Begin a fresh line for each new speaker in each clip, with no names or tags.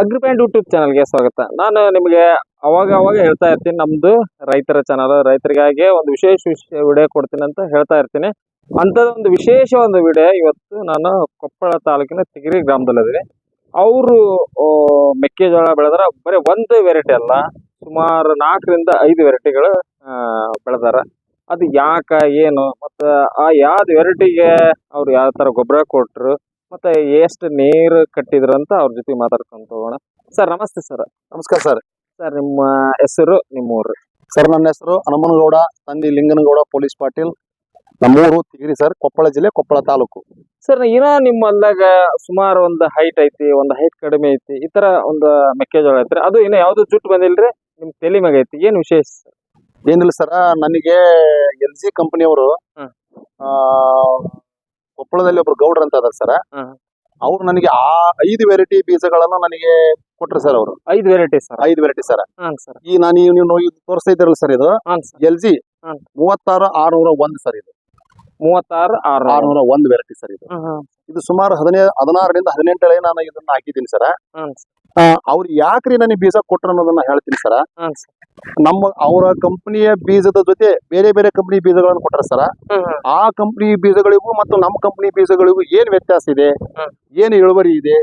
ಅಗ್ರಿಪ್ಯಾಂಟ್ YouTube ಚಾನಲ್ಗೆ ಸ್ವಾಗತ. ನಾನು ನಿಮಗೆ ಅವಾಗ ಅವಾಗ ಹೇಳ್ತಾ ಇರ್ತೀನಿ, ನಮ್ದು ರೈತರ ಚಾನಲ್. ರೈತರಿಗಾಗಿ ಒಂದು ವಿಶೇಷ ವಿಷಯ ವಿಡಿಯೋ ಕೊಡ್ತೀನಿ ಅಂತ ಹೇಳ್ತಾ ಇರ್ತೀನಿ. ಒಂದು ವಿಶೇಷ ಒಂದು ವಿಡಿಯೋ ಇವತ್ತು ನಾನು ಕೊಪ್ಪಳ ತಾಲೂಕಿನ ತಿಗಿರಿ ಗ್ರಾಮದಲ್ಲಿದ್ದೀನಿ. ಅವರು ಮೆಕ್ಕೆಜೋಳ ಬೆಳೆದಾರ ಬರೀ ಒಂದು ವೆರೈಟಿ ಅಲ್ಲ, ಸುಮಾರು ನಾಲ್ಕರಿಂದ ಐದು ವೆರೈಟಿಗಳು ಬೆಳೆದಾರ. ಅದು ಯಾಕ, ಏನು, ಮತ್ತು ಆ ಯಾವ್ದು ವೆರೈಟಿಗೆ ಅವ್ರು ಯಾವ ಥರ ಗೊಬ್ಬರ ಕೊಟ್ರು ಮತ್ತೆ ಎಷ್ಟು ನೀರು ಕಟ್ಟಿದ್ರು ಅಂತ ಅವ್ರ ಜೊತೆ ಮಾತಾಡ್ಕೊಂತ ಹೋಗೋಣ. ಸರ್ ನಮಸ್ತೆ ಸರ್.
ನಮಸ್ಕಾರ ಸರ್.
ಸರ್ ನಿಮ್ಮ ಹೆಸರು ನಿಮ್ಮ ಊರು
ಸರ್ ನನ್ನ ಹೆಸರು ಹನುಮನಗೌಡ ತಂದಿ ಲಿಂಗನಗೌಡ ಪೊಲೀಸ್ ಪಾಟೀಲ್. ನಮ್ಮೂರು ತಿಗಿರಿ ಸರ್ ಕೊಪ್ಪಳ ಜಿಲ್ಲೆ ಕೊಪ್ಪಳ ತಾಲೂಕು.
ಸರ್ ಏನೋ ನಿಮ್ಮ ಅಲ್ಲಾಗ ಸುಮಾರು ಒಂದು ಹೈಟ್ ಐತಿ ಒಂದು ಹೈಟ್ ಕಡಿಮೆ ಐತಿ ಈ ತರ ಒಂದು ಮೆಕ್ಕೆಜೋಳ ಐತ್ರಿ. ಅದು ಇನ್ನು ಯಾವ್ದು ಜುಟ್ಟು ಬಂದಿಲ್ರಿ? ನಿಮ್ ತಲೆ ಮ್ಯಾಗ ಐತಿ. ಏನ್ ವಿಶೇಷ ಸರ್?
ಏನಿಲ್ಲ ಸರ್ ನನಗೆ ಎಲ್ ಜಿ ಕಂಪನಿಯವರು. ಕೊಪ್ಪಳದಲ್ಲಿ ಒಬ್ರು ಗೌಡ್ರ ಅಂತ ಅದಾರ ಸರ್. ಅವ್ರು ನನಗೆ ಆ ಐದು ವೆರೈಟಿ ಬೀಜಗಳನ್ನು ನನಗೆ ಕೊಟ್ರು ಸರ್ ಅವರು.
ಐದು ವೆರೈಟಿ ಸರ್.
ಐದು ವೆರೈಟಿ ಸರ್.
ಸರ್.
ಈ ನಾನು ನೀವು ತೋರಿಸ್ತಾ ಇದ್ದೀರಲ್ಲ ಸರ್ ಇದು? ಎಲ್ ಜಿ ಮೂವತ್ತಾರು ಆರ್ನೂರ ಒಂದು ಸರ್ ಇದು.
ಮೂವತ್ತಾರು ಆರು
ಆರ್ನೂರ ಒಂದು ವೆರೈಟಿ ಸರ್ ಇದು. ಇದು ಸುಮಾರು ಹದಿನೈದು ಹದಿನಾರರಿಂದ ಹದಿನೆಂಟಳೆ ನಾನು ಇದನ್ನ ಹಾಕಿದ್ದೀನಿ ಸರ್. ಅವ್ರು ಯಾಕ್ರಿ ನನಗೆ ಬೀಜ ಕೊಟ್ರು ಅನ್ನೋದನ್ನ ಹೇಳ್ತೀನಿ ಸರ್. ನಮ್ಮ ಅವರ ಕಂಪನಿಯ ಬೀಜದ ಜೊತೆ ಬೇರೆ ಬೇರೆ ಕಂಪನಿ ಬೀಜಗಳನ್ನು ಕೊಟ್ಟರೆ ಸರ್. ಆ ಕಂಪನಿ ಬೀಜಗಳಿಗೂ ಮತ್ತು ನಮ್ಮ ಕಂಪನಿ ಬೀಜಗಳಿಗೂ ಏನ್ ವ್ಯತ್ಯಾಸ ಇದೆ?
ಏನ್
ಏನು ಇಳುವರಿ ಇದೆ?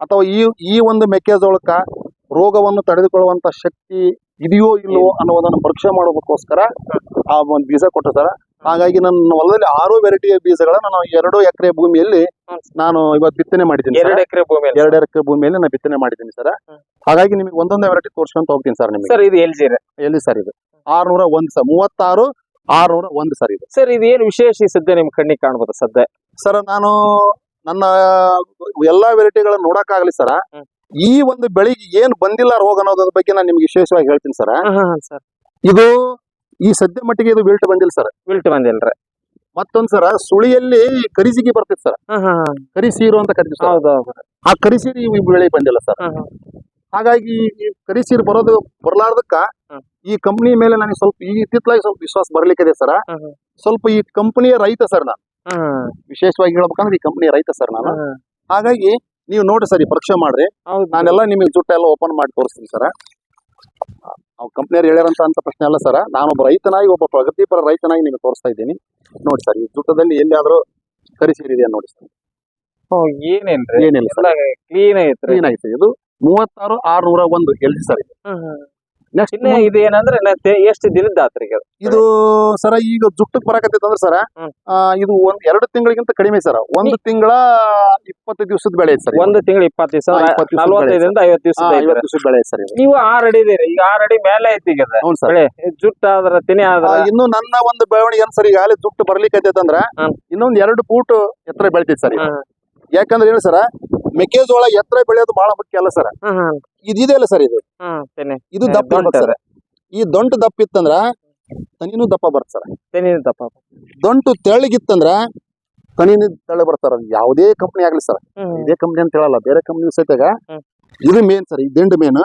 ಅಥವಾ ಈ ಈ ಒಂದು ಮೆಕ್ಕೆಜೋಳಕ್ಕ ರೋಗವನ್ನು ತಡೆದುಕೊಳ್ಳುವಂತ ಶಕ್ತಿ ಇದೆಯೋ ಇಲ್ಲವೋ ಅನ್ನೋದನ್ನ ಪರೀಕ್ಷೆ ಮಾಡೋದಕ್ಕೋಸ್ಕರ ಆ ಒಂದು ಬೀಜ ಕೊಟ್ಟರು ಸರ್. ಹಾಗಾಗಿ ನನ್ನ ಹೊಲದಲ್ಲಿ ಆರು ವೆರೈಟಿ ಬೀಜಗಳನ್ನ ನಾನು ಎರಡು ಎಕರೆ ಭೂಮಿಯಲ್ಲಿ ನಾನು ಇವತ್ತು ಬಿತ್ತನೆ ಮಾಡಿದ್ದೀನಿ
ಎರಡು ಎಕರೆ ಭೂಮಿಯಲ್ಲಿ?
ಎರಡು ಎಕರೆ ಭೂಮಿಯಲ್ಲಿ ನಾನು ಬಿತ್ತನೆ ಮಾಡಿದ್ದೀನಿ ಸರ್. ಹಾಗಾಗಿ ನಿಮಗೆ ಒಂದೊಂದೇ ವೆರೈಟಿ ತೋರ್ಸ್ಕೊಂತ ಹೋಗ್ತೀನಿ ಸರ್ ನಿಮಗೆ.
ಸರ್ ಇದು ಎಲ್ ಜಿ
ಎಲ್ಲಿ ಸರ್ ಇದು? ಆರ್ನೂರ ಒಂದು ಸರ್. ಮೂವತ್ತಾರು ಆರ್ನೂರ ಒಂದು ಸರ್ ಇದು.
ಸರ್ ಇದು ಏನು ವಿಶೇಷ ಈ ಸದ್ಯ ನಿಮ್ ಕಣ್ಣಿಗೆ ಕಾಣ್ಬೋದು ಸದ್ಯ?
ಸರ್ ನಾನು ನನ್ನ ಎಲ್ಲಾ ವೆರೈಟಿಗಳನ್ನ ನೋಡಕ್ಕಾಗ್ಲಿ ಸರ್. ಈ ಒಂದು ಬೆಳಿಗ್ಗೆ ಏನ್ ಬಂದಿಲ್ಲ ರೋಗ ಅನ್ನೋದ್ರ ಬಗ್ಗೆ ನಾನು ನಿಮ್ಗೆ ವಿಶೇಷವಾಗಿ ಹೇಳ್ತೀನಿ ಸರ್. ಇದು ಈ ಸದ್ಯ ಮಟ್ಟಿಗೆ ಇದು ವಿಲ್ಟ್ ಬಂದಿಲ್ಲ ಸರ್.
ವಿಲ್ಟ್ ಬಂದಿಲ್ಲ
ಮತ್ತೊಂದ್ ಸರ ಸುಳಿಯಲ್ಲಿ ಕರಿಸಿಗೆ ಬರ್ತಿತ್ತು ಸರ್. ಕರಿಸಿರು ಅಂತ ಕರಿತೀವಿ ಸರ್. ಆ ಕರಿಸೀರು ಈ ಬೆಳೆ ಬಂದಿಲ್ಲ ಸರ್. ಹಾಗಾಗಿ ಈ ಕರಿಸೀರು ಬರೋದು ಬರ್ಲಾರ್ದಕ್ಕ ಈ ಕಂಪನಿ ಮೇಲೆ ನನಗೆ ಸ್ವಲ್ಪ ಈ ಇತ್ತಿತ್ತಲಾಗಿ ಸ್ವಲ್ಪ ವಿಶ್ವಾಸ ಬರ್ಲಿಕ್ಕಿದೆ ಸರ್. ಸ್ವಲ್ಪ ಈ ಕಂಪನಿಯ ರೈತ ಸರ್ ನಾನು. ವಿಶೇಷವಾಗಿ ಹೇಳ್ಬೇಕಂದ್ರೆ ಈ ಕಂಪನಿಯ ರೈತ ಸರ್ ನಾನು. ಹಾಗಾಗಿ ನೀವು ನೋಡಿ ಸರ್ ಈ ಪರೀಕ್ಷೆ ಮಾಡ್ರಿ. ನಾನೆಲ್ಲ ನಿಮಗೆ ಜುಟ್ಟ ಎಲ್ಲ ಓಪನ್ ಮಾಡಿ ತೋರಿಸ್ತೀನಿ ಸರ್. ಕಂಪ್ನಿಯವ್ರು ಹೇಳ್ಯಾರಂತ ಅಂತ ಪ್ರಶ್ನೆ ಅಲ್ಲ ಸರ್ ನಾನೊಬ್ಬ ರೈತನಾಗಿ ಒಬ್ಬ ಪ್ರಗತಿಪರ ರೈತನಾಗಿ ನಿಮಗೆ ತೋರಿಸ್ತಾ ಇದ್ದೀನಿ. ನೋಡಿ ಸರ್ ಈ ಜುಟ್ಟದಲ್ಲಿ ಎಲ್ಲಿಯಾದ್ರೂ ಕರೆಸಿರಿದೆಯಾ ನೋಡಿ ಸರ್
ಏನೇನ್ರಿ?
ಏನಿಲ್ಲ ಸರ್
ಕ್ಲೀನ್ ಐತ್ರಿ.
ಕ್ಲೀನ್ ಐತೆ ಇದು ಮೂವತ್ತಾರು ಆರ್ನೂರ ಒಂದು ಎಲ್ ಸರ್ ಇದು. ನೆಕ್ಸ್ಟ್
ಇನ್ನ ಇದು ಏನಂದ್ರೆ ಎಷ್ಟು ದಿನದ ಆತ್ರಿ ಈಗ
ಇದು ಸರ ಈಗ ಜುಟ್ಟಕ್ ಬರಕತ್ತೈತೆ ಅಂದ್ರೆ ಸರ
ಹ್ಮ್.
ಇದು ಒಂದ್ ಎರಡು ತಿಂಗಳಿಗಿಂತ ಕಡಿಮೆ ಸರ. ಒಂದು ತಿಂಗಳ ಇಪ್ಪತ್ತು ದಿವಸದ ಬೆಳೆ ಐತೆ ಸರ್
ಒಂದು ತಿಂಗಳು ಇಪ್ಪತ್ತು ದಿವಸ
ಹಾ, ಇಪ್ಪತ್ತು ದಿವ್ಸದ
ನಲ್ವತ್ತೈದರಿಂದ ಐವತ್ತು ದಿವಸ
ಐವತ್ತು ದಿವಸದ ಬೆಳೆ ಐತೆ ಸರ್ ಇದು.
ನೀವು ಆರ್ ಅಡಿ ಇದೀರಿ. ಈಗ ಆರ್ ಅಡಿ ಮೇಲೆ ಐತಿ ಈಗ ಅದು.
ಹೌದು ಸರ್.
ಬೆಳೆ ಜುಟ್ಟ ಆದ್ರ ತಿನಿ ಆದ್ರ.
ಇನ್ನು ನನ್ನ ಒಂದು ಬೆಳವಣಿಗೆ ಏನ್ ಸರ್ ಈಗ ಅಲ್ಲಿ ಜುಟ್ಟು ಬರ್ಲಿಕ್ಕೆ ಅಂದ್ರ
ಹ್ಮ್.
ಇನ್ನೊಂದ್ ಎರಡು ಫೂಟ್ ಎತ್ತರ ಬೆಳಿತೈತಿ ಸರ್ ಇದು.
ಹ್ಮ್.
ಯಾಕಂದ್ರೆ ಏನು ಸರ್ ಮೆಕ್ಕೆಜೋಳ ಎತ್ತರ ಬೆಳೆಯೋದು ಬಹಳ ಮುಖ್ಯ ಅಲ್ಲ ಸರ್.
ಹ್ಮ್ ಹ್ಮ್.
ಇದಿದೆ ಅಲ್ಲ ಸರ್ ಇದು?
ತಿನಿ.
ಇದು ದಪ್ಪ ಇರ್ಬೇಕು ಸರ್. ಈ ದೊಂಟು ದಪ್ಪ ಇತ್ತಂದ್ರ ತನಿನೂ ದಪ್ಪ ಬರ್ತ ಸರ್.
ತಿನಿ ದಪ್ಪ
ದೊಂಟು ತೆಳ್ಳಗಿತ್ತಂದ್ರ ತನಿನ ತೆಳ್ಳ ಬರ್ತಾರ ಯಾವುದೇ ಕಂಪನಿ ಆಗ್ಲಿ ಸರ್. ಇದೇ ಕಂಪನಿ ಅಂತ ಹೇಳಲ್ಲ. ಬೇರೆ ಕಂಪನಿ ಸಹಿತಾಗ ಇದು ಮೇನ್ ಸರ್. ಈ ದಿಂಡು ಮೇನ್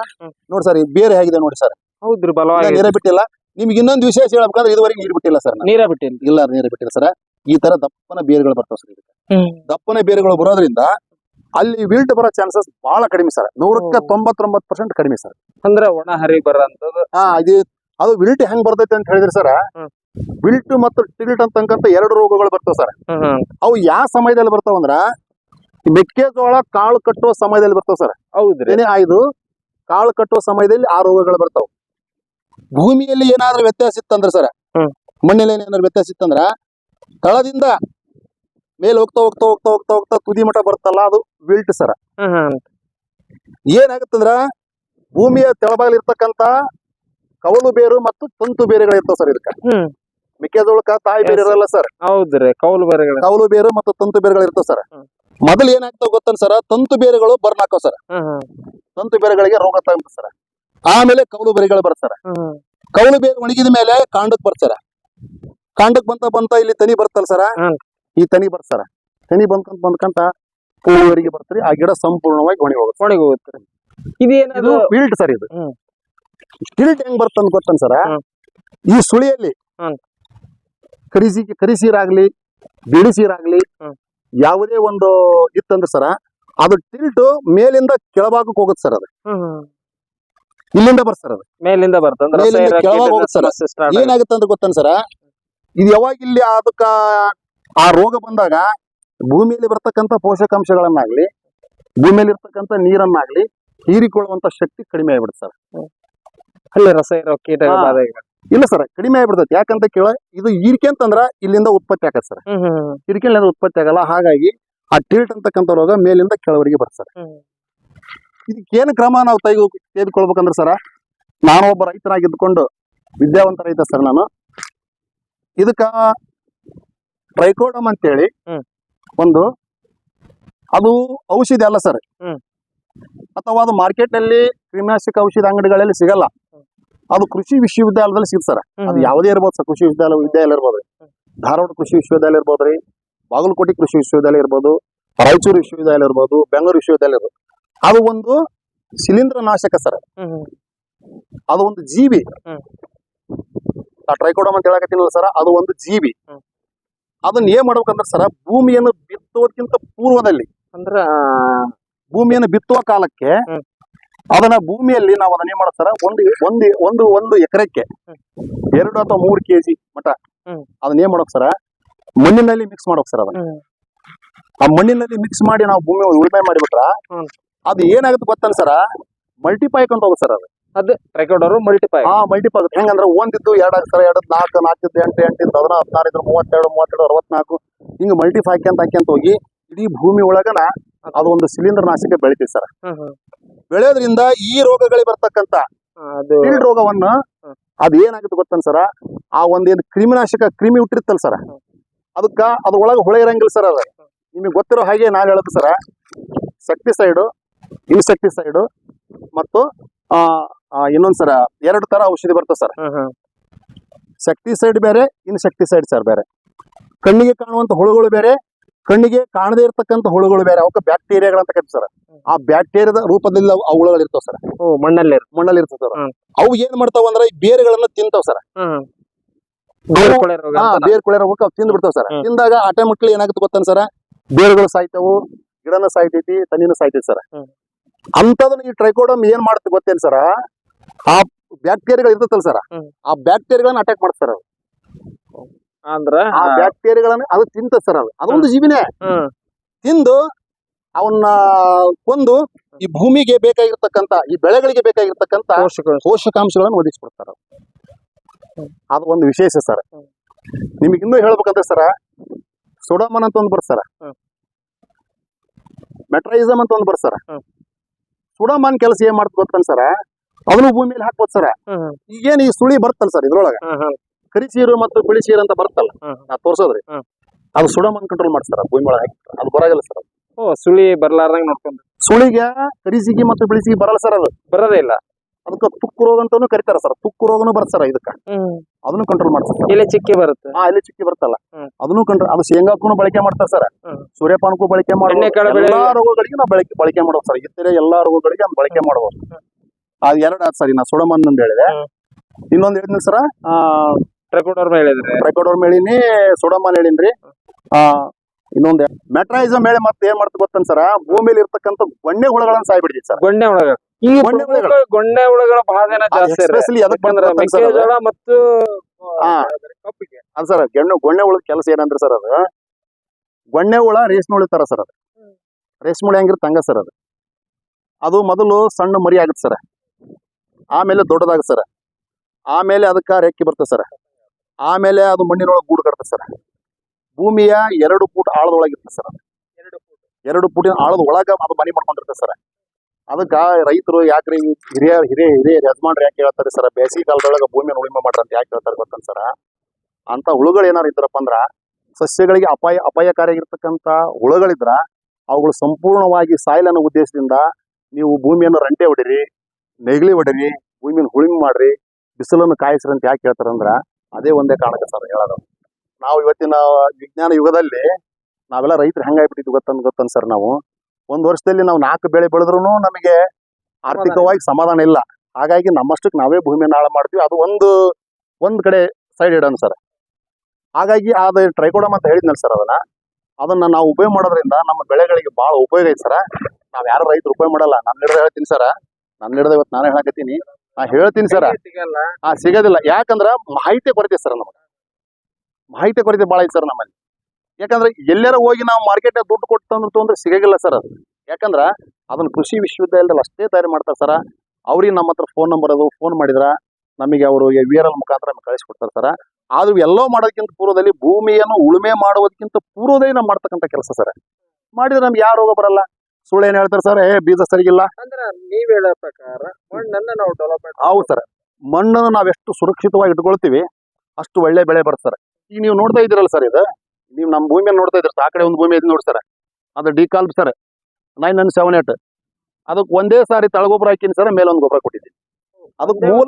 ನೋಡಿ ಸರ್ ಇದು ಬೇರೆ ಹೇಗಿದೆ ನೋಡಿ ಸರ್.
ಹೌದ್ರಿ ಬಲವಾಗಿ
ನೀರೇ ಬಿಟ್ಟಿಲ್ಲ. ನಿಮ್ಗೆ ಇನ್ನೊಂದು ವಿಶೇಷ ಹೇಳ್ಬೇಕಂದ್ರೆ ಇದುವರೆಗೆ ನೀರು ಬಿಟ್ಟಿಲ್ಲ ಸರ್.
ನೀರ ಬಿಟ್ಟಿಲ್ಲ.
ಇಲ್ಲ ನೀರ ಬಿಟ್ಟಿಲ್ಲ ಸರ್. ಈ ತರ ದಪ್ಪನ ಬೇರುಗಳು ಬರ್ತಾವ ಸರ್ ಇದಕ್ಕೆ. ದಪ್ಪನ ಬೇರುಗಳು ಬರೋದ್ರಿಂದ ಅಲ್ಲಿ ವಿಲ್ಟ್ ಬರೋ ಚಾನ್ಸಸ್ ಬಹಳ ಕಡಿಮೆ ಸರ್ ನೂರಕ್ಕೆ. ತೊಂಬತ್ತೊಂಬತ್ತು ಪರ್ಸೆಂಟ್ ಕಡಿಮೆ ಸರ್
ಅಂದ್ರೆ ಒಣ ಹರಿ ಬರೋದು
ಹಾ ಇದು ಅದು ವಿಲ್ಟ್ ಹೆಂಗ್ ಬರ್ತೈತೆ ಅಂತ ಹೇಳಿದ್ರೆ ಸರ್. ವಿಲ್ಟ್ ಮತ್ತು ಟಿಲ್ಟ್ ಅಂತಕ್ಕಂಥ ಎರಡು ರೋಗಗಳು ಬರ್ತಾವ ಸರ್ ಅವು ಯಾವ ಸಮಯದಲ್ಲಿ ಬರ್ತಾವ ಅಂದ್ರ ಮೆಕ್ಕೆಜೋಳ ಕಾಳು ಕಟ್ಟುವ ಸಮಯದಲ್ಲಿ ಬರ್ತಾವ ಸರ್
ಹೌದ್ರಿ.
ಆಯ್ದು ಕಾಳು ಕಟ್ಟುವ ಸಮಯದಲ್ಲಿ ಆ ರೋಗಗಳು ಬರ್ತಾವ. ಭೂಮಿಯಲ್ಲಿ ಏನಾದ್ರೂ ವ್ಯತ್ಯಾಸ ಇತ್ತಂದ್ರೆ ಸರ್
ಮಣ್ಣಿನಲ್ಲಿ
ಮಣ್ಣಲ್ಲಿ ಏನಾದ್ರೂ ವ್ಯತ್ಯಾಸ ಇತ್ತಂದ್ರ ತಳದಿಂದ ಮೇಲೆ ಹೋಗ್ತಾ ಹೋಗ್ತಾ ಹೋಗ್ತಾ ಹೋಗ್ತಾ ಹೋಗ್ತಾ ತುದಿ ಮಠ ಬರ್ತಲ್ಲ ಅದು ವಿಲ್ಟ್ ಸರ. ಏನಾಗತ್ತಂದ್ರ ಭೂಮಿಯ ಇರ್ತಕ್ಕಂತ ಕವಲು ಬೇರು ಮತ್ತು ತಂತು ಬೇರೆಗಳಿರ್ತಾವ ಇರ್ತಾವ ಸರ್ ಇದಕ್ಕ. ಮೆಕ್ಕೆಜೋಳಕ್ಕ ತಾಯಿ ಬೇರೆ. ಇರಲ್ಲ ಸರ್.
ಹೌದ್ರಿ ಕವಲು ಬೇರೆ
ಕವಲು ಬೇರು ಮತ್ತು ತಂತು ಬೇರೆಗಳಿರ್ತಾವ ಇರ್ತಾವ ಸರ್. ಮೊದಲು ಏನಾಗ್ತಾವ ಗೊತ್ತನ್ ಸರ್? ತಂತು ಬೇರುಗಳು ಬರ್ನ್ ಹಾಕೋ ಸರ್ ತಂತು ಬೇರುಗಳಿಗೆ ರೋಗ ತಗೊಂತ ಸರ್. ಆಮೇಲೆ ಕವಲು ಬೇರೆಗಳು ಬರ್ತಾರ
ಸರ್.
ಕವಲು ಬೇರು ಒಣಗಿದ ಮೇಲೆ ಕಾಂಡಕ್ ಬರ್ತಾರ ಕಾಂಡಕ್ ಬಂತ ಬಂತ ಇಲ್ಲಿ ತನಿ ಬರ್ತಲ್ಲ ಸರ್. ಈ ತನಿ ಬರ್ತಾರ. ತನಿ ಬಂದ್ಕಂತ ಬಂದ್ಕಂತ ಪೂವರಿಗೆ ಬರ್ತಾರೆ ಆ ಗಿಡ ಸಂಪೂರ್ಣವಾಗಿ ಒಣಗಿ ಹೋಗುತ್ತೆ.
ಒಣಗಿ ಹೋಗುತ್ತೆ.
ಇದು
ಇದೇನದು
ಬಿಲ್ಟ್ ಸರ್ ಇದು.
ಫಿಲ್ಟ್
ಸ್ಟಿಲ್ಟ್ ಹೆಂಗ್ ಬರ್ತಂತ ಗೊತ್ತನ್ ಸರ? ಈ ಸುಳಿಯಲ್ಲಿ. ಕರಿಸಿ ಕರಿಸೀರಾಗ್ಲಿ ಬಿಡಿಸೀರಾಗ್ಲಿ. ಯಾವುದೇ ಒಂದು ಇತ್ತಂದ್ರೆ ಸರ ಅದು ಟಿಲ್ಟ್ ಮೇಲಿಂದ ಕೆಳಭಾಗಕ್ಕೆ ಹೋಗುತ್ತೆ ಸರ್ ಅದು. ಇಲ್ಲಿಂದ ಬರ್ತಾರ ಸರ್ ಅದು.
ಮೇಲಿಂದ ಬರ್ತಂದ್ರೆ.
ಏನಾಗುತ್ತೆ ಅಂತ ಗೊತ್ತನ್ ಸರ? ಇದು ಯಾವಾಗ ಇಲ್ಲಿ ಅದಕ್ಕ ಆ ರೋಗ ಬಂದಾಗ ಭೂಮಿಯಲ್ಲಿ ಬರ್ತಕ್ಕಂಥ ಪೋಷಕಾಂಶಗಳನ್ನಾಗ್ಲಿ ಭೂಮಿಯಲ್ಲಿ ಇರ್ತಕ್ಕಂಥ ನೀರನ್ನಾಗ್ಲಿ ಹೀರಿಕೊಳ್ಳುವಂತ ಶಕ್ತಿ ಕಡಿಮೆ ಆಗ್ಬಿಡುತ್ತೆ ಸರ್.
ಅಲ್ಲಿ ರಸ ಇರೋ ಈಗ.
ಇಲ್ಲ ಸರ್ ಕಡಿಮೆ ಆಗ್ಬಿಡ್ತೈತೆ. ಯಾಕಂತ ಕೇಳ ಇದು ಹೀರಿಕೆ ಅಂತಂದ್ರ ಇಲ್ಲಿಂದ ಉತ್ಪತ್ತಿ ಆಗತ್ತೆ ಸರ್. ಹಿರಿಕೆಲಿಂದ ಉತ್ಪತ್ತಿ ಆಗಲ್ಲ. ಹಾಗಾಗಿ ಆ ಟಿಲ್ಟ್ ಅಂತಕ್ಕಂಥ ರೋಗ ಮೇಲಿಂದ ಕೆಳವರೆಗೆ ಬರ್ತದೆ. ಇದಕ್ಕೆ ಏನು ಕ್ರಮ ನಾವು ತೆಗೆದು ತೆಗೆದುಕೊಳ್ಬೇಕಂದ್ರೆ ಸರ ನಾನು ಒಬ್ಬ ರೈತನಾಗಿದ್ದುಕೊಂಡು ವಿದ್ಯಾವಂತ ರೈತ ಸರ್ ನಾನು. ಇದಕ್ಕ ಟ್ರೈಕೋಡಮ್ ಅಂತೇಳಿ
ಹೇಳಿ
ಒಂದು ಅದು ಔಷಧಿ ಅಲ್ಲ ಸರ್. ಅಥವಾ ಅದು ಮಾರ್ಕೆಟ್ನಲ್ಲಿ ಕ್ರಿಮಿನಾಶಕ ಔಷಧ ಅಂಗಡಿಗಳಲ್ಲಿ ಸಿಗಲ್ಲ. ಅದು ಕೃಷಿ ವಿಶ್ವವಿದ್ಯಾಲಯದಲ್ಲಿ ಸಿಗುತ್ತೆ ಸರ್. ಅದು ಯಾವುದೇ ಇರ್ಬೋದು ಸರ್ ಕೃಷಿ ವಿಶ್ವವಿದ್ಯಾಲಯ ವಿದ್ಯಾಲಯ ಇರ್ಬೋದು. ಧಾರವಾಡ ಕೃಷಿ ವಿಶ್ವವಿದ್ಯಾಲಯ ಇರ್ಬೋದು ರೀ ಬಾಗಲಕೋಟೆ ಕೃಷಿ ವಿಶ್ವವಿದ್ಯಾಲಯ ಇರ್ಬೋದು ರಾಯಚೂರು ವಿಶ್ವವಿದ್ಯಾಲಯ ಇರ್ಬೋದು ಬೆಂಗಳೂರು ವಿಶ್ವವಿದ್ಯಾಲಯ ಇರ್ಬೋದು. ಅದು ಒಂದು ಶಿಲೀಂಧ್ರ ನಾಶಕ ಸರ್. ಅದು ಒಂದು ಜೀವಿ. ಆ ಟ್ರೈಕೋಡಮ್ ಅಂತ ಹೇಳಕತ್ತಿನಲ್ಲ ಸರ್ ಅದು ಒಂದು ಜೀವಿ. ಅದನ್ನ ಏನ್ ಮಾಡ್ಬೇಕಂದ್ರೆ ಸರ ಭೂಮಿಯನ್ನು ಬಿತ್ತೋದಕ್ಕಿಂತ ಪೂರ್ವದಲ್ಲಿ
ಅಂದ್ರ
ಭೂಮಿಯನ್ನು ಬಿತ್ತುವ ಕಾಲಕ್ಕೆ. ಅದನ್ನ ಭೂಮಿಯಲ್ಲಿ ನಾವು ಅದನ್ನ ಏನ್ ಸರ್ ಒಂದು ಒಂದು ಒಂದು ಒಂದು ಎಕರೆಕ್ಕೆ ಎರಡು ಅಥವಾ ಮೂರು ಕೆಜಿ ಮಟ
ಹ್ಮ್.
ಅದನ್ನ ಏನ್ ಮಾಡೋಕ್ ಸರ ಮಣ್ಣಿನಲ್ಲಿ ಮಿಕ್ಸ್ ಮಾಡೋಕ್ ಸರ್ ಅದನ್ನ. ಆ ಮಣ್ಣಿನಲ್ಲಿ ಮಿಕ್ಸ್ ಮಾಡಿ ನಾವು ಭೂಮಿ ಉಳುಮೆ ಮಾಡಿಬಿಟ್ರ ಅದು ಏನಾಗುತ್ತೆ ಗೊತ್ತಲ್ಲ ಸರ ಮಲ್ಟಿಪೈ ಅಂತ ಹೋಗುತ್ತೆ ಸರ್ ಅದು.
ಅದು ಟ್ರೈಕೋಡರ್ ಮಲ್ಟಿಪೈ
ಹೆಂಗಂದ್ರೆ ಒಂದಿದ್ದು ಎರಡು ನಾಲ್ಕು ನಾಲ್ಕಿದ್ದು ಎಂಟು ಎಂಟಿದ್ದು ಮೂವತ್ತೆರಡು ಮೂವತ್ತೆರಡು ಅರವತ್ನಾಲ್ಕು. ಹಿಂಗೆ ಮಲ್ಟಿಫೈ ಹಾಕ್ಯಂತ ಹಾಕ್ಯಂತ ಹೋಗಿ ಇಡೀ ಭೂಮಿ ಒಳಗನ ಅದೊಂದು ಒಂದು ಸಿಲಿಂಡರ್ ನಾಶಕ ಬೆಳಿತಿ ಸರ್. ಬೆಳೆಯೋದ್ರಿಂದ ಈ ರೋಗಗಳಿಗೆ ಬರ್ತಕ್ಕಂತ ರೋಗವನ್ನ
ಹ್ಮ್.
ಅದ್ ಏನಾಗುತ್ತೆ ಗೊತ್ತನ್ ಸರ? ಆ ಒಂದೇನು ಕ್ರಿಮಿನಾಶಕ ಕ್ರಿಮಿ ಹುಟ್ಟಿರ್ತಲ್ಲ ಸರ. ಅದಕ್ಕ ಅದ್ ಒಳಗ ಹೊಳೆ ಇರಂಗಿಲ್ಲ ಸರ್ ಅದ. ನಿಮಗೆ ಗೊತ್ತಿರೋ ಹಾಗೆ ನಾನು ಹೇಳೋದು ಸರ. ಸೆಕ್ಟಿಸೈಡು ಇನ್ಸೆಕ್ಟಿಸೈಡು ಮತ್ತು ಆ ಆ, ಇನ್ನೊಂದ್ ಸರ ಎರಡು ತರ ಔಷಧಿ ಬರ್ತದೆ ಸರ್.
ಸೈಡ್ ಬೇರೆ
ಇನ್ ಶಕ್ತಿ ಸೈಡ್ ಸರ್ ಬೇರೆ. ಕಣ್ಣಿಗೆ ಕಾಣುವಂತ ಹುಳುಗಳು ಬೇರೆ ಕಣ್ಣಿಗೆ ಕಾಣದೇ ಇರತಕ್ಕಂತ ಹುಳುಗಳು ಬೇರೆ. ಅವಕ್ಕೆ ಬ್ಯಾಕ್ಟೀರಿಯಾಗಳು ಅಂತ ಕರೀತಾರೆ ಸರ್. ಆ ಬ್ಯಾಕ್ಟೀರಿಯಾದ ರೂಪದಲ್ಲಿ ಅವು- ಹುಳುಗಳು ಇರ್ತಾವ ಸರ್.
ಓ ಮಣ್ಣಲ್ಲಿ.
ಮಣ್ಣಲ್ಲಿ ಇರ್ತದೆ ಸರ್. ಅವು ಏನ್ ಮಾಡ್ತಾವ ಅಂದ್ರೆ ಈ ಬೇರುಗಳನ್ನ ತಿಂತಾವ ಸರ್.
ಬೇರ್ ಕೊಳೆ
ರೋಗಕ್ಕೆ ಅವು ತಿಂದು ಬಿಡ್ತಾವ ಸರ್. ತಿಂದಾಗ ಆಟೋಮೆಟಿಕ್ಲಿ ಏನಾಗುತ್ತೆ ಗೊತ್ತಾನ ಸರ್? ಬೇರುಗಳು ಸಾಯ್ತಾವು ಗಿಡನ ಸಾಯ್ತೈತಿ ತನ್ನಿನ ಸಾಯ್ತೈತಿ ಸರ್. ಅಂತದನ್ನ ಈ ಟ್ರೈಕೋಡಮ್ ಏನ್ ಮಾಡುತ್ತೆ ಗೊತ್ತೇನ್ ಸರ ಆ ಬ್ಯಾಕ್ಟೀರಿಯಾಗಳು ಇರ್ತದಲ್ಲ ಸರ್. ಆ ಬ್ಯಾಕ್ಟೀರಿಯಾಗಳನ್ನ ಅಟ್ಯಾಕ್ ಮಾಡ್ತಾರೆ ಅದು.
ಅಂದ್ರ?
ಆ ಬ್ಯಾಕ್ಟೀರಿಯಾಗಳನ್ನ ಅದು ತಿಂತ ಸರ್ ಅದು. ಅದೊಂದು ಜೀವಿನೇ. ತಿಂದು ಅವನ್ನ ಕೊಂದು ಈ ಭೂಮಿಗೆ ಬೇಕಾಗಿರ್ತಕ್ಕಂತ ಈ ಬೆಳೆಗಳಿಗೆ ಬೇಕಾಗಿರ್ತಕ್ಕಂತ ಪೋಷಕಾಂಶಗಳನ್ನ ಒದಗಿಸ್ಕೊಡ್ತಾರ ಅದು ಒಂದು ವಿಶೇಷ ಸರ್. ನಿಮಗೆ ಇನ್ನೂ ಹೇಳ್ಬೇಕಂದ್ರೆ ಸರ ಸೋಡಮನ್ ಅಂತ ಒಂದು ಬರ್ತಾರ. ಮೆಟ್ರೈಸಮ್ ಅಂತ ಒಂದು ಬರ್ತಾರ. ಸುಡಮನ್ ಕೆಲಸ ಏನ್ ಮಾಡ್ತ ಗೊತ್ತನ್ ಸರ? ಭೂಮಿ ಭೂಮಿಯಲ್ಲಿ ಹಾಕ್ಬೋದು ಸರ್. ಈಗೇನು ಈ ಸುಳಿ ಬರ್ತಲ್ಲ ಸರ್ ಇದ್ರೊಳಗ?
ಕರಿ
ಸೀರು ಮತ್ತು ಬಿಳಿ ಸೀರು ಅಂತ ಬರ್ತಲ್ಲ. ನಾ ತೋರ್ಸೋದ್ರಿ. ಅದು ಸುಡಮನ್ ಕಂಟ್ರೋಲ್ ಮಾಡ್ತಾರ ಭೂಮಿ ಒಳಗೆ ಹಾಕಿ ಅದು ಬರಾಗಲ್ಲ ಸರ್
ಸುಳಿ ಬರ್ಲಾರ್ದಂಗ ನೋಡ್ಕೊಂಡು.
ಸುಳಿಗೆ ಕರಿಸಿಗಿ ಮತ್ತು ಬಿಳಿಸಿಗಿ ಬರಲ್ಲ ಸರ್ ಅದು.
ಬರೋದೇ ಇಲ್ಲ.
ಅದಕ್ಕೆ ತುಕ್ಕು ರೋಗ ಅಂತಾನು ಕರಿತಾರ ಸರ್. ತುಕ್ಕು ರೋಗನು ಬರುತ್ತೆ ಸರ್ ಇದಕ್ಕ. ಅದನ್ನು ಕಂಟ್ರೋಲ್ ಮಾಡ್ತಾರೆ
ಎಲೆ ಚಿಕ್ಕಿ ಬರುತ್ತೆ.
ಆ ಎಲೆ ಚಿಕ್ಕಿ
ಬರುತ್ತಲ್ಲ.
ಅದನ್ನು ಕಂಟ್ರೋಲ್ ಅದು ಶೇಂಗಾಕ್ಕೂ ಬಳಕೆ ಮಾಡ್ತಾರೆ ಸರ್. ಸೂರ್ಯಪಾನಕ್ಕೂ ಬಳಕೆ ಮಾಡಬಹುದು ಎಲ್ಲಾ ರೋಗಗಳಿಗೆ ನಾವು ಬಳಕೆ ಬಳಕೆ ಮಾಡೋದು ಸರ್. ಇತರ ಎಲ್ಲಾ ರೋಗಗಳಿಗೆ ಬಳಕೆ ಮಾಡಬಹುದು ಅದ್ ಎರಡು ಆದ್ ಸರಿ. ನಾ ಸುಡಮನ್ ಅಂತ ಹೇಳಿದೆ. ಇನ್ನೊಂದ್ ಹೇಳಿದ್ನಿ ಸರ್?
ಟ್ರೈಕೋಡರ್ ಹೇಳಿದ್ರೆ.
ಟ್ರೈಕೋಡೋರ್ ಹೇಳಿನಿ ಸುಡಮನ್ ಹೇಳಿನ್ರಿ. ಆ ಇನ್ನೊಂದ್ ಮೆಟ್ರೈಸಮ್ ಹೇಳಿ ಮತ್ತೆ ಏನ್ ಮಾಡ್ತ ಗೊತ್ತನ್ ಸರ್? ಭೂಮಿಲಿ ಇರ್ತಕ್ಕಂಥ ಗೊಂಡೆ ಹುಳಗಳನ್ನ ಸಾಯ್ಬಿಡ್ತೀವಿ ಸರ್.
ಗೊಂಡೆ ಹುಳಗಳು ಈ ಗೊಂಡೆ ಹುಳಗಳ. ಬಾಧೆನ ಜಾಸ್ತಿ.
ಎಸ್ಪೆಷಲಿ ಅದಕ್ಕೆ
ಯಾಕಂದ್ರೆ ಮೆಕ್ಕೆಜೋಳ ಮತ್ತು. ಕಬ್ಬಿಗೆ.
ಅದ್ ಸರ್ ಗೆಣ್ಣೆ ಗೊಂಡೆ ಹುಳದ ಕೆಲಸ ಏನಂದ್ರೆ ಸರ್ ಅದು ಗೊಣ್ಣೆ ಹುಳ ರೇಷ್ಮೆ ಹುಳ ತರ ಸರ್ ಅದು. ರೇಷ್ಮೆ ಹುಳ ಹೆಂಗಿರುತ್ತೆ ಹಂಗ ಸರ್ ಅದು. ಅದು ಮೊದಲು ಸಣ್ಣ ಮರಿ ಆಗುತ್ತೆ ಸರ್. ಆಮೇಲೆ ದೊಡ್ಡದಾಗುತ್ತೆ ಸರ್. ಆಮೇಲೆ ಅದಕ್ಕೆ ರೆಕ್ಕೆ ಬರ್ತದೆ ಸರ್. ಆಮೇಲೆ ಅದು ಮಣ್ಣಿನೊಳಗೆ ಗೂಡು ಕಟ್ತದೆ ಸರ್. ಭೂಮಿಯ ಎರಡು ಫೂಟ್ ಆಳದೊಳಗಿರ್ತದೆ ಸರ್ ಅದು.
ಎರಡು
ಫೂಟಿನ ಆಳದ ಒಳಗ ಅದು ಮನಿ ಮಾಡ್ಕೊಂಡಿರ್ತದೆ ಸರ್. ಅದಕ್ಕ ರೈತರು ಯಾಕ್ರಿ ಹಿರಿಯ ಹಿರಿಯ ಹಿರಿಯ ಯಜಮಾನ್ರು ಯಾಕೆ ಹೇಳ್ತಾರೆ ಸರ್? ಬೇಸಿಗೆ ಕಾಲದೊಳಗೆ ಭೂಮಿಯನ್ನು ಉಳಿಮೆ ಮಾಡ್ರಿ ಅಂತ ಯಾಕೆ ಹೇಳ್ತಾರೆ ಗೊತ್ತನ್ ಸರ? ಅಂತ ಹುಳುಗಳು ಏನಾರು ಇದ್ರಪ್ಪ ಅಂದ್ರ ಸಸ್ಯಗಳಿಗೆ ಅಪಾಯ ಅಪಾಯಕಾರಿಯಾಗಿರ್ತಕ್ಕಂಥ ಹುಳುಗಳಿದ್ರ ಅವುಗಳು ಸಂಪೂರ್ಣವಾಗಿ ಸಾಯಿಲ್ ಅನ್ನೋ ಉದ್ದೇಶದಿಂದ ನೀವು ಭೂಮಿಯನ್ನು ರಂಟೆ ಹೊಡಿರಿ, ನೆಗಲಿ ಹೊಡಿರಿ ಭೂಮಿನ ಹುಳಿಮೆ ಮಾಡ್ರಿ, ಬಿಸಿಲನ್ನು ಕಾಯಿಸ್ರಿ ಅಂತ ಯಾಕೆ ಹೇಳ್ತಾರಂದ್ರ ಅದೇ ಒಂದೇ ಕಾರಣಕ್ಕೆ ಸರ್ ಹೇಳೋದು. ನಾವು ಇವತ್ತಿನ ವಿಜ್ಞಾನ ಯುಗದಲ್ಲಿ ನಾವೆಲ್ಲ ರೈತರು ಹೆಂಗಾಗ್ಬಿಟ್ಟಿದ್ವಿ ಗೊತ್ತನ್ ಗೊತ್ತನ್ ಸರ್ ನಾವು? ಒಂದ್ ವರ್ಷದಲ್ಲಿ ನಾವು ನಾಲ್ಕು ಬೆಳೆ ಬೆಳೆದ್ರು ನಮಗೆ ಆರ್ಥಿಕವಾಗಿ ಸಮಾಧಾನ ಇಲ್ಲ. ಹಾಗಾಗಿ ನಮ್ಮಷ್ಟಕ್ಕೆ ನಾವೇ ಭೂಮಿಯನ್ನು ಹಾಳು ಮಾಡ್ತೀವಿ. ಅದು ಒಂದು ಒಂದ್ ಕಡೆ ಸೈಡ್ ಇಡೋಣ ಸರ್. ಹಾಗಾಗಿ ಅದು ಟ್ರೈಕೋಡಮ್ ಅಂತ ಹೇಳಿದ್ನಲ್ಲ ಸರ್ ಅದನ್ನ ಅದನ್ನ ನಾವು ಉಪಯೋಗ ಮಾಡೋದ್ರಿಂದ ನಮ್ಮ ಬೆಳೆಗಳಿಗೆ ಬಹಳ ಉಪಯೋಗ ಐತೆ ಸರ್. ನಾವ್ ಯಾರು ರೈತರು ಉಪಯೋಗ ಮಾಡಲ್ಲ. ನನ್ನ ಹಿಡಿದ್ರೆ ಹೇಳ್ತೀನಿ ಸರ್. ನನ್ನ ಹಿಡ್ದ ಇವತ್ತು ನಾನು ಹೇಳಕತ್ತೀನಿ ನಾ ಹೇಳ್ತೀನಿ ಸರ್. ಸಿಗೋದಿಲ್ಲ. ಯಾಕಂದ್ರ ಮಾಹಿತಿ ಕೊರತೆ ಸರ್ ನಮಗೆ. ಮಾಹಿತಿ ಕೊರತೆ ಬಹಳ ಐತೆ ಸರ್ ನಮ್ಮಲ್ಲಿ. ಯಾಕಂದ್ರೆ ಎಲ್ಲಾರ ಹೋಗಿ ನಾವು ಮಾರ್ಕೆಟ್ ದುಡ್ಡು ಕೊಟ್ಟು ತಂದ್ರೆ ತೊಂದ್ರೆ ಸಿಗಂಗಿಲ್ಲ ಸರ್ ಅದು. ಯಾಕಂದ್ರ ಅದನ್ನ ಕೃಷಿ ವಿಶ್ವವಿದ್ಯಾಲಯದಲ್ಲಿ ಅಷ್ಟೇ ತಯಾರಿ ಮಾಡ್ತಾರೆ ಸರ ಅವ್ರಿಗೆ ನಮ್ಮ ಹತ್ರ ಫೋನ್ ನಂಬರ್ ಅದು ಫೋನ್ ಮಾಡಿದ್ರ ನಮಗೆ ಅವರು ವಿ ಆರ್ ಎಲ್ ಮುಖಾಂತರ ಕಳಿಸ್ಕೊಡ್ತಾರೆ ಸರ ಆದ್ರೂ ಎಲ್ಲೋ ಮಾಡೋದಕ್ಕಿಂತ ಪೂರ್ವದಲ್ಲಿ ಭೂಮಿಯನ್ನು ಉಳುಮೆ ಮಾಡೋದಕ್ಕಿಂತ ಪೂರ್ವದಲ್ಲಿ ನಾವು ಮಾಡ್ತಕ್ಕಂಥ ಕೆಲಸ ಸರ್ ಮಾಡಿದ್ರೆ ನಮ್ಗೆ ಯಾರು ರೋಗ ಬರಲ್ಲ. ಸುಳ್ಳು ಏನ್ ಹೇಳ್ತಾರೆ ಸರ್ ಏ ಬೀಜ ಸರಿಗಿಲ್ಲ.
ಅಂದ್ರೆ ನೀವ್ ಹೇಳೋ ಪ್ರಕಾರ ಮಣ್ಣನ್ನ ನಾವು ಡೆವಲಪ್ಮೆಂಟ್
ಹೌದು ಸರ್ ಮಣ್ಣನ್ನು ನಾವೆಷ್ಟು ಸುರಕ್ಷಿತವಾಗಿ ಇಟ್ಕೊಳ್ತೀವಿ ಅಷ್ಟು ಒಳ್ಳೆ ಬೆಳೆ ಬರುತ್ತೆ ಸರ್ ಈಗ ನೀವು ನೋಡ್ತಾ ಇದ್ದೀರಲ್ಲ ಸರ್ ಇದು. ನೀವು ನಮ್ಮ ಭೂಮಿಯನ್ನು ನೋಡ್ತಾ ಇದ್ರೆ ಆ ಕಡೆ ಒಂದು ಭೂಮಿ ಐತಿ ನೋಡಿ ಸರ್ ಅದು ಡಿ ಕಾಲ್ಬ್ sir nine one seven eight ಅದಕ್ಕೆ ಒಂದೇ ಸಾರಿ ತಳಗೊಬ್ಬರ ಹಾಕಿನಿ ಸರ್ ಮೇಲೆ ಒಂದು ಗೊಬ್ಬರ ಕೊಟ್ಟಿದ್ದೀನಿ. ಅದಕ್ಕೆ ಮೂಲ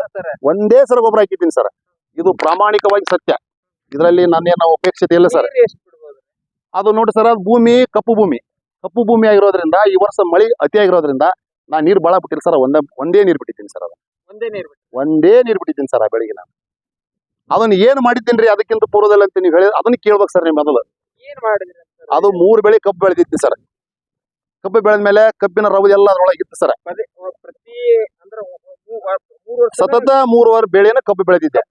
ಒಂದೇ ಸರ ಗೊಬ್ಬರ ಹಾಕಿದ್ದೀನಿ ಸರ್ ಇದು ಪ್ರಾಮಾಣಿಕವಾಗಿ ಸತ್ಯ. ಇದರಲ್ಲಿ ನಾನೇನು ಉಪೇಕ್ಷತೆ ಇಲ್ಲ ಸರ್ ಅದು ನೋಡಿ ಸರ್ ಅದು ಭೂಮಿ ಕಪ್ಪು ಭೂಮಿ. ಕಪ್ಪು ಭೂಮಿ ಆಗಿರೋದ್ರಿಂದ ಈ ವರ್ಷ ಮಳೆ ಅತಿ ಆಗಿರೋದ್ರಿಂದ ನಾ ನೀರು ಭಾಳ ಬಿಟ್ಟಿಲ್ಲ ಸರ್ ಒಂದೇ ಒಂದೇ ನೀರು ಬಿಟ್ಟಿದ್ದೀನಿ ಸರ್ ಅದು.
ಒಂದೇ ನೀರು
ಒಂದೇ ನೀರು ಬಿಟ್ಟಿದ್ದೀನಿ ಸರ್ ಆ ಬೆಳಿಗ್ಗೆ ನಾನು. ಅದನ್ನ ಏನ್ ಮಾಡಿದ್ದೀನಿ ಅದಕ್ಕಿಂತ ಪೂರ್ವದಲ್ಲಿ ಅಂತ ನೀವು ಹೇಳಿ ಅದನ್ನ ಕೇಳ್ಬೇಕು ಸರ್ ನೀವು ಮೊದಲು.
ಏನ್ ಮಾಡಿದ್ರಿ ಅಂತ
ಅದು ಮೂರ್ ಬೆಳೆ ಕಬ್ಬು ಬೆಳೆದಿತ್ತು ಸರ್. ಕಬ್ಬು ಬೆಳೆದ್ಮೇಲೆ ಕಬ್ಬಿನ ರವ ಎಲ್ಲ ಅದ್ರೊಳಗಿತ್ತು ಸರ್.
ಅಂದ್ರ ಮೂರು
ಸತತ ಮೂರುವರೆ ಬೆಳೆನ ಕಬ್ಬು ಬೆಳೆದಿದ್ದೆ.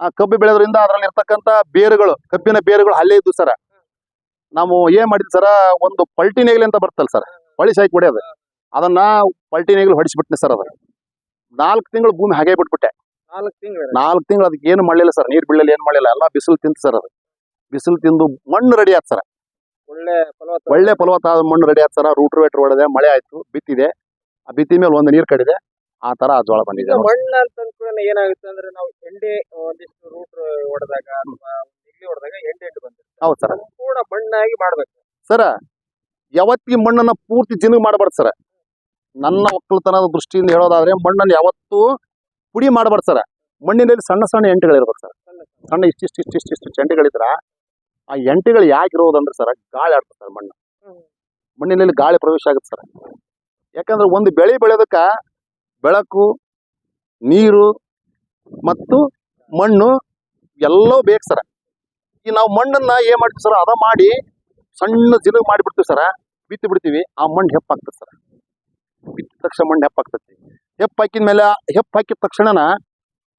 ಆ ಕಬ್ಬು ಬೆಳೆದ್ರಿಂದ ಅದ್ರಲ್ಲಿ ಇರ್ತಕ್ಕಂತ ಬೇರುಗಳು ಕಬ್ಬಿನ ಬೇರುಗಳು ಅಲ್ಲೇ ಇದ್ದು ಸರ್. ನಾವು ಏನ್ ಮಾಡಿದ್ವಿ ಸರ? ಒಂದು ಪಲ್ಟಿ ನೇಗಿಲು ಅಂತ ಬರ್ತಲ್ಲ ಸರ್. ಹೊಳಿ ಸಾಯ್ಕೊಡಿ ಹೊಡೆಯೋದು. ಅದನ್ನ ಪಲ್ಟಿ ನೇಗಿಲು ಹೊಡಿಸ್ಬಿಟ್ನೆ ಸರ್ ಅದ ನಾಲ್ಕು ತಿಂಗಳು ಭೂಮಿ ಹಾಗೆ ಬಿಟ್ಬಿಟ್ಟೆ
ನಾಲ್ಕು ತಿಂಗಳು
ನಾಲ್ಕು ತಿಂಗಳು ಅದಕ್ಕೆ ಏನು ಮಾಡಲಿಲ್ಲ ಸರ್ ನೀರ್ ಬೀಳಲಿಲ್ಲ ಏನು ಮಾಡಲಿಲ್ಲ ಎಲ್ಲ ಬಿಸಿಲು ತಿಂತು ಸರ್ ಅದು. ಬಿಸಿಲು ತಿಂದು ಮಣ್ಣು ರೆಡಿ ಆಯ್ತು ಸರ್.
ಒಳ್ಳೆ ಫಲವತ್ತ
ಒಳ್ಳೆ ಫಲವತ್ತಾದ ಮಣ್ಣು ರೆಡಿ ಆಯ್ತು ಸರ್. ರೂಟ್ರ್ ವೇಟ್ರ್ ಹೊಡೆದೆ ಮಳೆ ಆಯ್ತು ಬಿತ್ತಿದೆ. ಆ ಬಿತ್ತಿ ಮೇಲೆ ಒಂದು ನೀರು ಕಡಿದೆ. ಆ ತರ ಆ ಜೋಳ ಬಂದಿದೆ.
ಮಣ್ಣು ಅಂತ ಅಂದ್ಕೂಡ ಏನಾಗುತ್ತೆ ಅಂದ್ರೆ ನಾವು ಎಂಡೆ ಒಂದಿಷ್ಟು ರೂಟ್ರ್ ಹೊಡೆದಾಗ ಇಲ್ಲಿ ಹೊಡೆದಾಗ ಎಂಡೆ ಎಂಡು ಬಂದಿರುತ್ತೆ.
ಹೌದು ಸರ್.
ಕೂಡ ಮಣ್ಣಾಗಿ ಮಾಡಬೇಕು.
ಸರ ಯಾವತ್ತಿಗೆ ಮಣ್ಣನ್ನ ಪೂರ್ತಿ ಜಿನುಗು ಮಾಡಬಾರ್ದು ಸರ್? ನನ್ನ ಒಕ್ಕಲತನದ ದೃಷ್ಟಿಯಿಂದ ಹೇಳೋದಾದ್ರೆ ಮಣ್ಣನ್ನು ಯಾವತ್ತೂ ಪುಡಿ ಮಾಡಬಾರ್ದು ಸರ್. ಮಣ್ಣಿನಲ್ಲಿ ಸಣ್ಣ ಸಣ್ಣ ಎಂಟುಗಳಿರ್ಬೇಕು ಸರ್. ಸಣ್ಣ ಇಷ್ಟಿಷ್ಟು ಇಷ್ಟಿಷ್ಟು ಇಷ್ಟು ಆ ಎಂಟುಗಳು ಯಾಕೆ ಇರೋದಂದ್ರೆ ಸರ್, ಗಾಳಿ ಆಡ್ತದೆ ಸರ್ ಮಣ್ಣು. ಮಣ್ಣಿನಲ್ಲಿ ಗಾಳಿ ಪ್ರವೇಶ ಆಗುತ್ತೆ ಸರ್. ಯಾಕಂದ್ರೆ ಒಂದು ಬೆಳೆ ಬೆಳೆಯೋದಕ್ಕೆ ಬೆಳಕು, ನೀರು ಮತ್ತು ಮಣ್ಣು ಎಲ್ಲವೂ ಬೇಕು ಸರ್. ಈ ನಾವು ಮಣ್ಣನ್ನ ಏನ್ ಮಾಡ್ತೀವಿ ಸರ್, ಅದ ಮಾಡಿ ಸಣ್ಣ ಜಿನುಗು ಮಾಡಿಬಿಡ್ತೀವಿ ಸರ್. ಬಿತ್ತಿ ಬಿಡ್ತೀವಿ, ಆ ಮಣ್ಣು ಹೆಪ್ಪಾಗ್ತದೆ ಸರ್. ಬಿತ್ತಿದ ತಕ್ಷಣ ಮಣ್ಣು ಹೆಪ್ಪಾಗ್ತೈತಿ ಹೆಪ್ಪು ಹಾಕಿದ ಮೇಲೆ ಹೆಪ್ಪು ಹಾಕಿದ ತಕ್ಷಣನ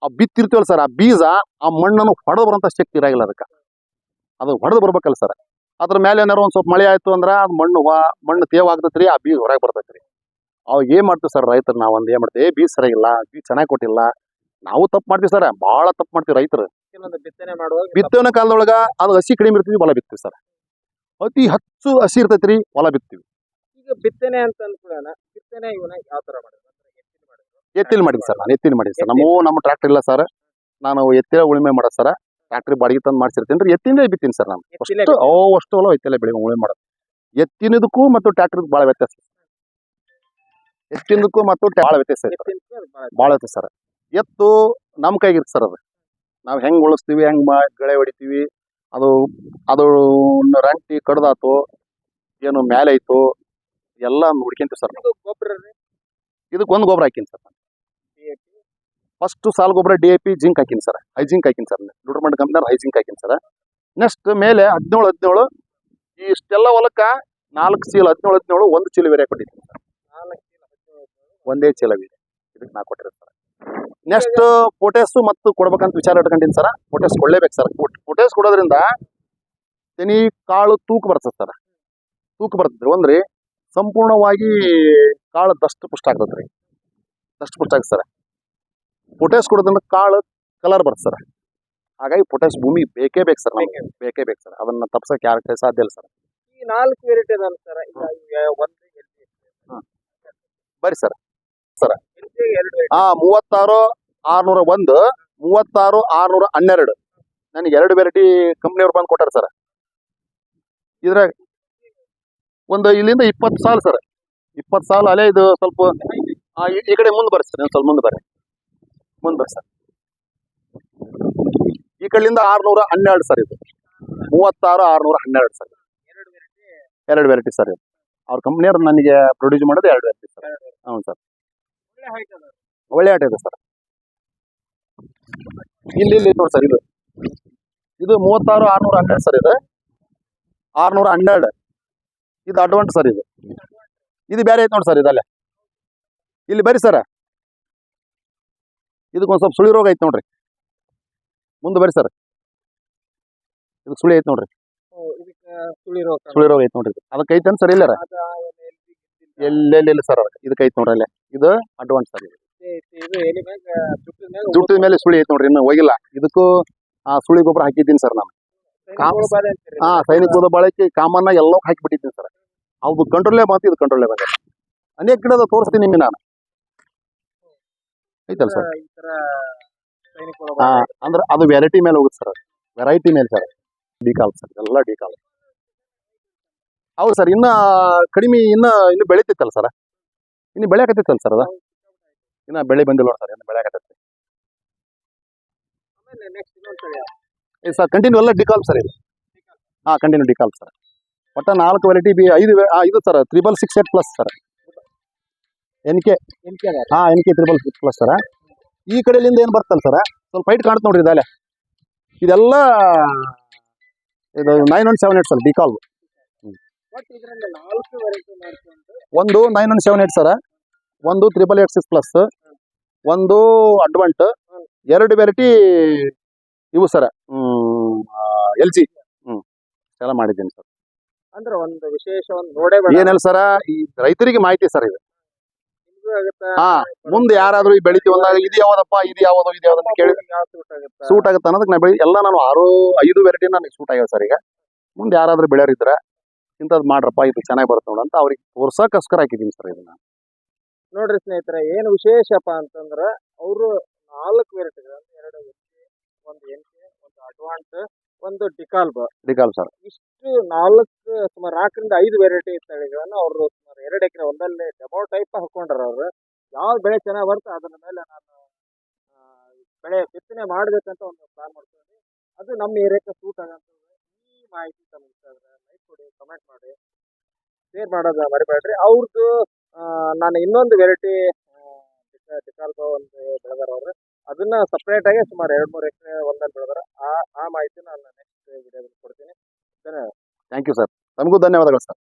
ಆ ಬಿತ್ತಿರ್ತೀವಲ್ಲ ಸರ್ ಆ ಬೀಜ ಆ ಮಣ್ಣನ್ನು ಹೊಡೆದು ಬರೋಂಥ ಶಕ್ತಿ ಇರಾಗಿಲ್ಲ ಅದಕ್ಕೆ. ಅದು ಹೊಡೆದು ಬರ್ಬೇಕಲ್ಲ ಸರ್. ಅದ್ರ ಮೇಲೆ ಏನಾರು ಒಂದು ಸ್ವಲ್ಪ ಮಳೆ ಆಯಿತು ಅಂದ್ರೆ ಅದು ಮಣ್ಣು ಮಣ್ಣು ತೇವ ಆಗ್ತೈತ್ರಿ ಆ ಬೀಜ ಹೊರಗೆ ಬರ್ತೈತ್ರಿ ಅವಾಗ ಏನು ಮಾಡ್ತೀವಿ ಸರ್ ರೈತರು ನಾವು ಒಂದು ಏನು ಮಾಡ್ತೀವಿ ಏ ಬೀಜ ಸರಿಯಾಗಿಲ್ಲ ಬೀಜ ಚೆನ್ನಾಗಿ ಕೊಟ್ಟಿಲ್ಲ. ನಾವು ತಪ್ಪು ಮಾಡ್ತೀವಿ ಸರ್ ಭಾಳ ತಪ್ಪು ಮಾಡ್ತೀವಿ ರೈತರು.
ಬಿತ್ತನೆ ಮಾಡುವಾಗ
ಬಿತ್ತನೆ ಕಾಲದೊಳಗ ಅದು ಹಸಿ ಕಡಿಮೆ ಇರ್ತೀವಿ ಹೊಲ ಬಿತ್ತೀವಿ ಸರ್. ಅತಿ ಹೆಚ್ಚು ಹಸಿ ಇರ್ತೈತ್ರಿ ಹೊಲ ಬಿತ್ತೀವಿ.
ಈಗ ಬಿತ್ತನೆ ಅಂತ ಅಂದ್ಕೊಳ್ಳೋಣ ಬಿತ್ತನೆ ಇವನ ಯಾವ ಎತ್ತಿನ ಮಾಡಿದ್ರು?
ಎತ್ತಿಲ್ ಮಾಡಿದ್ವಿ ಸರ್ ನಾನು ಎತ್ತಿನ ಮಾಡಿದ್ವಿ ಸರ್. ನಮ್ಮ ನಮ್ಮ ಟ್ರ್ಯಾಕ್ಟರ್ ಇಲ್ಲ ಸರ್. ನಾನು ಎತ್ತಿರ ಉಳುಮೆ ಮಾಡೋದು ಸರ್. ಟ್ರ್ಯಾಕ್ಟ್ರಿ ಬಾಡಿಗೆ ತಂದು ಮಾಡ್ಸಿರ್ತೀನಿ ರೀ ಎತ್ತಿಂದೇ ಬಿತ್ತೀನಿ ಸರ್ ನಾನು.
ಎತ್ತಿಲೇ
ಅಷ್ಟು ಓ ಅಷ್ಟು ಹೊಲ ಎತ್ತಿಲ್ಲ ಬೆಳೆ ಉಳುಮೆ ಮಾಡೋದು. ಎತ್ತಿನದಕ್ಕೂ ಮತ್ತು ಟ್ರ್ಯಾಕ್ಟ್ರಿಗೆ ಭಾಳ ವ್ಯತ್ಯಾಸ ಎತ್ತಿನದಕ್ಕೂ ಮತ್ತು ಭಾಳ ವ್ಯತ್ಯಾಸ
ಭಾಳ
ವ್ಯತ್ಯಾಸ ಸರ್. ಎತ್ತು ನಮ್ಮ ಕೈಗಿರುತ್ತೆ ಸರ್ ಅದು. ನಾವು ಹೆಂಗೆ ಉಳಿಸ್ತೀವಿ ಹೆಂಗೆ ಮಾ ಗಳೆ ಹೊಡಿತೀವಿ ಅದು ಅದು ರಂಟಿ ಕಡ್ದಾತು ಏನು ಮೇಲೆ ಆಯ್ತು ಎಲ್ಲ ನೋಡ್ಕೊಂತೀವಿ ಸರ್ ಇದಕ್ಕೆ ಒಂದು ಗೊಬ್ಬರ ಹಾಕಿನಿ ಸರ್ ಫಸ್ಟ್ ಸಾಲ್ ಗೊಬ್ಬರ ಡಿ ಎ ಪಿ ಜಿಂಕ್ ಹಾಕಿನಿ ಸರ್ ಹೈ ಜಿಂಕ್ ಹಾಕಿನಿ ಸರ್ ನ್ಯೂಟ್ರಮೆಂಟ್ ಕಂಪ್ನಿಯವ್ರು ಹೈ ಜಿಂಕ್ ಹಾಕಿನಿ ಸರ್ ನೆಕ್ಸ್ಟ್ ಮೇಲೆ ಹದಿನೇಳು ಹದಿನೇಳು ಇಷ್ಟೆಲ್ಲ ಹೊಲಕ್ಕೆ ನಾಲ್ಕು ಚೀಲ, ಹದಿನೇಳು ಹದಿನೇಳು ಒಂದು ಚೀಲ ಬೇರೆ ಕೊಟ್ಟಿದ್ದೀನಿ ಸರ್
ಒಂದೇ ಚೀಲ
ಚೀಲವಿದೆ ಇದಕ್ಕೆ ನಾ ಕೊಟ್ಟಿರೋದು ಸರ್ ನೆಕ್ಸ್ಟ್ ಪೊಟ್ಯಾಸು ಮತ್ತು ಕೊಡ್ಬೇಕಂತ ವಿಚಾರ ಇಟ್ಕೊಂಡಿನಿ ಸರ್ ಪೊಟ್ಯಾಸ್ ಕೊಡಲೇಬೇಕು ಸರ್ ಪೊಟ್ಯಾಸ್ ಕೊಡೋದ್ರಿಂದ ತೆನಿ ಕಾಳು ತೂಕ ಬರ್ತದೆ ಸರ್ ತೂಕ ಬರ್ತದ್ರಿ ಒಂದ್ರಿ ಸಂಪೂರ್ಣವಾಗಿ ಕಾಳು ದಷ್ಟು ಪುಷ್ಟ ಆಗ್ತದ್ರಿ ದಷ್ಟು ಪುಷ್ಟ ಆಗ್ತದೆ ಸರ್ ಪೊಟ್ಯಾಸ್ ಕೊಡೋದ್ರಿಂದ ಕಾಳು ಕಲರ್ ಬರ್ತದೆ ಸರ್. ಹಾಗಾಗಿ ಪೊಟ್ಯಾಸ್ ಭೂಮಿ ಬೇಕೇ ಬೇಕು ಸರ್ ನಮಗೆ. ಬೇಕೇ ಬೇಕು ಸರ್. ಅದನ್ನ ತಪ್ಸಕ್ಕೆ ಯಾರ ಕೈ ಸಾಧ್ಯ ಇಲ್ಲ ಸರ್.
ಈ ನಾಲ್ಕು ವೆರೈಟಿ ಅದ ಸರ್. ಒಂದು
ಬರ್ರಿ ಸರ್.
ಸರ್.
ಆ ಮೂವತ್ತಾರು ಆರ್ನೂರ ಒಂದು ಮೂವತ್ತಾರು ಆರ್ನೂರ ಹನ್ನೆರಡು. ನನಗೆ ಎರಡು ವೆರೈಟಿ ಕಂಪ್ನಿಯವ್ರು ಬಂದು ಕೊಟ್ಟಾರ ಸರ್. ಇದ್ರಾಗ ಒಂದು ಇಲ್ಲಿಂದ ಇಪ್ಪತ್ತು ಸಾಲ ಸರ್. ಇಪ್ಪತ್ತು ಸಾಲ ಅಲ್ಲೇ ಇದು ಸ್ವಲ್ಪ ಆ, ಈ- ಈ ಕಡೆ ಮುಂದೆ ಬರ್ರಿ ಸರ್. ಸ್ವಲ್ಪ ಮುಂದೆ ಬರ್ರಿ. ಮುಂದೆ ಸರ್ ಈ ಕಡೆಯಿಂದ ಆರ್ನೂರ ಹನ್ನೆರಡು ಸರ್ ಇದು. ಮೂವತ್ತಾರು ಆರ್ನೂರ ಹನ್ನೆರಡು ಸರ್.
ಎರಡು ವೆರೈಟಿ
ಎರಡು ವೆರೈಟಿ ಸರ್ ಇದು. ಅವ್ರ ಕಂಪ್ನಿಯವ್ರು ನನಗೆ ಪ್ರೊಡ್ಯೂಸ್ ಮಾಡೋದು ಎರಡು ವೆರೈಟಿ ಸರ್. ಹ್ಞೂ ಸರ್.
ಒಳ್ಳೆ
ಆಟ ಇದೆ ಸರ್. ಇಲ್ಲಿ ಇಲ್ಲಿ ನೋಡಿ ಸರ್ ಇದು. ಇದು ಮೂವತ್ತಾರು ಆರ್ನೂರ ಹನ್ನೆರಡು ಸರ್ ಇದು. ಆರ್ನೂರ ಹನ್ನೆರಡು. ಇದು ಅಡ್ವಾನ್ಸ್ ಸರ್ ಇದು. ಇದು ಬೇರೆ ಐತೆ ನೋಡಿ ಸರ್ ಇದಲ್ಲೇ. ಇಲ್ಲಿ ಬರ್ರಿ ಸರ್. ಇದಕ್ಕೊಂದು ಸ್ವಲ್ಪ ಸುಳಿ ರೋಗ ಐತೆ ನೋಡ್ರಿ. ಮುಂದೆ ಬರ್ರಿ ಸರ್. ಇದು ಸುಳಿ ಐತೆ ನೋಡ್ರಿ.
ಇದಕ್ಕೆ ಸುಳಿ ರೋಗ
ಸುಳಿ ರೋಗ ಐತೆ ನೋಡ್ರಿ. ಅದಕ್ಕೆ ಐತೆ ಸರ್ ಇಲ್ಲರ? ಎಲ್ಲೆಲ್ಲಿ ಸರ್ ಅದಕ್ಕೆ ಇದಕ್ಕೆ ಐತೆ ನೋಡ್ರಿ ಅಲ್ಲೇ. ಇದು ಅಡ್ವಾನ್ಸ್ ಸರ್ ಜುಟ್ಟಿದ ಮೇಲೆ ಸುಳಿ ಐತೆ ನೋಡ್ರಿ ಇನ್ನು ಹೋಗಿಲ್ಲ. ಇದಕ್ಕೂ ಆ ಸುಳಿ ಗೊಬ್ಬರ ಹಾಕಿದ್ದೀನಿ ಸರ್ ನಾನು.
ಸೈನಿಕ.
ಹಾ ಸೈನಿಕದ ಬಳಕೆ ಕಾಮನ್ನ ಎಲ್ಲವೂ ಹಾಕಿಬಿಟ್ಟಿದ್ದೀನಿ ಸರ್. ಅದು ಕಂಟ್ರೋಲೇ ಬಂತು ಇದು ಕಂಟ್ರೋಲೇ ಬಂದ ಅನೇಕ ಗಿಡದ ತೋರಿಸ್ತೀನಿ ನಿಮಗೆ ನಾನು. ಐತಲ್ಲ ಸರ್?
ಈ ತರ ಸೈನಿಕ
ಹಾ ಅಂದ್ರೆ ಅದು ವೆರೈಟಿ ಮೇಲೆ ಹೋಗುತ್ತೆ ಸರ್. ವೆರೈಟಿ ಮೇಲೆ ಸರ್. ಡಿಕಾಲ್ ಸರ್ ಎಲ್ಲ ಡಿಕಾಲ್ ಹೌದು ಸರ್ ಇನ್ನ ಕಡಿಮೆ ಇನ್ನ ಇನ್ನು ಬೆಳಿತೈತಲ್ಲ ಸರ್? ಇನ್ನು ಬೆಳೆಯಕತ್ತೈತಲ್ಲ ಸರ್ ಅದ? ಇನ್ನ ಬೆಳೆ ಬಂದಿಲ್ಲ ನೋಡಿ ಸರ್ ಇನ್ನು ಬೆಳೆಯಕತ್ತೈತಿ.
ಆಮೇಲೆ ನೆಕ್ಸ್ಟ್ ಇನ್ನೊಂದ್ ಸರಿ.
ಇದು ಸರ್ ಕಂಟಿನ್ಯೂ ಎಲ್ಲ ಡಿಕಾಲ್ ಸರ್ ಇದು. ಹಾಂ ಕಂಟಿನ್ಯೂ ಡಿಕಾಲ್ ಸರ್. ಒಟ್ಟ ನಾಲ್ಕು ವೆರೈಟಿ ಬಿ ಐದು ಆ, ಇದು sir triple six eight plus sir. N K ಹಾ N K triple six plus sir ಈ ಕಡೆಯಿಂದ ಏನು ಬರ್ತಲ್ಲ ಸರ್? ಸ್ವಲ್ಪ ಹೈಟ್ ಕಾಣುತ್ತೆ ನೋಡ್ರಿ ಇದಲ್ಲೇ. ಇದೆಲ್ಲ ಇದು nine one seven eight sir
ಮಾಡ್ಕೊಂಡು
ಒಂದು nine one seven eight sir. ಒಂದು ತ್ರಿಬಲ್ ಏಟ್ ಸಿಕ್ಸ್ ಪ್ಲಸ್ ಒಂದು ಅಡ್ವಾಂಟ್ ಎರಡು ವೆರೈಟಿ ಇವು ಸರ್. ಎಲ್ ಜಿ ಹ್ಮ್. ಎಲ್ಲ ಮಾಡಿದ್ದೀನಿ ಸರ್.
ಅಂದ್ರೆ ಒಂದು ವಿಶೇಷ ಒಂದು ನೋಡೇ
ಏನಿಲ್ಲ ಸರ್ ಈ ರೈತರಿಗೆ ಮಾಹಿತಿ ಸರ್ ಇದು. ಹಾ ಮುಂದೆ ಯಾರಾದ್ರೂ ಈ ಬೆಳಿತೀವಿ ಅಂದಾಗ ಇದು ಯಾವ್ದಪ್ಪ ಇದು ಯಾವ್ದು ಇದು ಯಾವ್ದು ಅಂತ ಕೇಳಿ.
ಸೂಟ್ ಆಗುತ್ತಾ?
ಸೂಟ್ ಆಗುತ್ತೆ? ಅನ್ನೋದಕ್ಕೆ ನಾ ಬೆಳಿ ಎಲ್ಲ ನಾನು ಆರು ಐದು ವೆರೈಟಿ ನನಗೆ ಸೂಟ್ ಆಗ್ಯಾವ ಸರ್ ಈಗ. ಮುಂದೆ ಯಾರಾದ್ರೂ ಬೆಳೆಯೋರಿದ್ರೆ ಇಂಥದ್ ಮಾಡ್ರಪ್ಪ ಇದು ಚೆನ್ನಾಗಿ ಬರುತ್ತೆ ನೋಡ ಅಂತ ಅವ್ರಿಗೆ ತೋರ್ಸಕ್ಕೋಸ್ಕರ ಹಾಕಿದ್ದೀನಿ ಸರ್ ಇದನ್ನ.
ನೋಡ್ರಿ ಸ್ನೇಹಿತರೆ ಏನು ವಿಶೇಷಪ್ಪ ಅಂತಂದ್ರ ಅವರು ನಾಲ್ಕು ವೆರೈಟಿಗಳು ಎರಡು ಒಂದು ಎನ್ಕೆ ಒಂದು ಅಡ್ವಾನ್ಸ್ ಒಂದು ಡಿಕಾಲ್ಬ್.
ಡಿಕಾಲ್ ಸರ್.
ಇಷ್ಟು ನಾಲ್ಕು ಸುಮಾರು ನಾಲ್ಕರಿಂದ ಐದು ವೆರೈಟಿ ತಳಿಗಳನ್ನು ಅವರು ಎರಡು ಎಕರೆ ಒಂದಲ್ಲಿ ಡೆಮೋ ಟೈಪ್ ಹಾಕೊಂಡ್ರ ಅವರು. ಯಾವ ಬೆಳೆ ಚೆನ್ನಾಗಿ ಬರುತ್ತೆ ಅದರ ಮೇಲೆ ನಾನು ಬೆಳೆ ಬಿತ್ತನೆ ಮಾಡಬೇಕಂತ ಒಂದು ಪ್ಲಾನ್ ಮಾಡ್ತೀನಿ ಅದು ನಮ್ಮ ಏರಿಯಾಕ್ಕೆ ಸೂಟ್ ಆಗಂತಂದ್ರೆ ಈ ಮಾಹಿತಿ ತಮಗೆ ಲೈಕ್ ಕೊಡಿ ಕಮೆಂಟ್ ಮಾಡಿ. ಶೇರ್ ಮಾಡೋದು ಮರಿಬೇಡ್ರಿ. ಅವ್ರದ್ದು ನಾನು ಇನ್ನೊಂದು ವೆರೈಟಿ ಡಿಕಾಲ್ಗೋ ಒಂದು ಬೆಳೆದಾರ ಅವರು. ಅದನ್ನ ಸಪ್ರೇಟ್ ಆಗಿ ಸುಮಾರು ಎರಡು ಮೂರು ಎಕರೆ ಒಂದಲ್ಲಿ ಬೆಳೆದಾರ. ಆ ಆ ಮಾಹಿತಿ ನಾನು ನೆಕ್ಸ್ಟ್ ವಿಡಿಯೋದಲ್ಲಿ ಕೊಡ್ತೀನಿ.
ಥ್ಯಾಂಕ್ ಯು ಸರ್ ನಮಗೂ ಧನ್ಯವಾದಗಳು ಸರ್